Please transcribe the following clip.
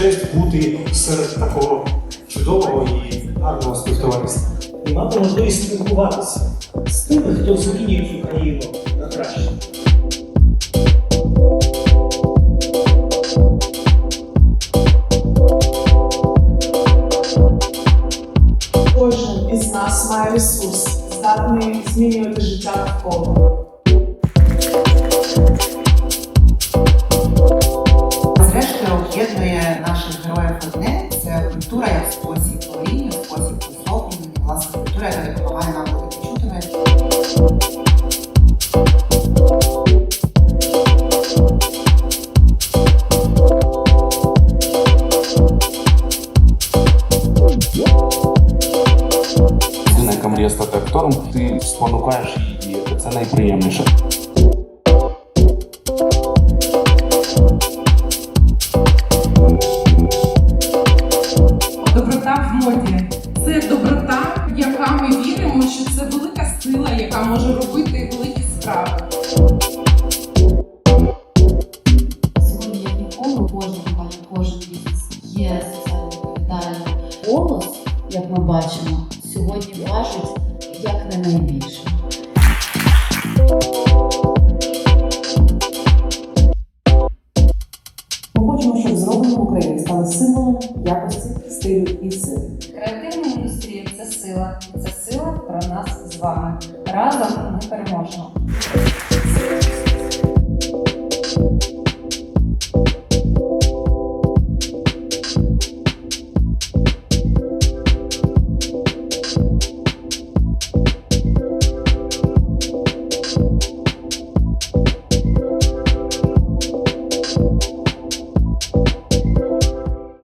серед такого чудового і гарного співтовариства. і мати можливість спілкуватися з тими, хто змінює цю країну на краще. Кожен із нас має ресурс, здатний змінювати життя навколо. Культура як спосіб творіння, спосіб висловлення, власне культура, яка допомагає нам бути почутими. Людина, яка мріє стати актором, ти спонукаєш її. Це найприємніше. Сила, може робити великі справи. Сьогодні як ніколи кожен компанія, кожен бізнес є соціально відповідальним. Голос, як ми бачимо, сьогодні важить як не найбільше. Ми хочемо, щоб зроблені в Україні стали символом якості, стилю і сили. Креативна індустрія це сила. Це про нас з вами. Разом ми переможемо.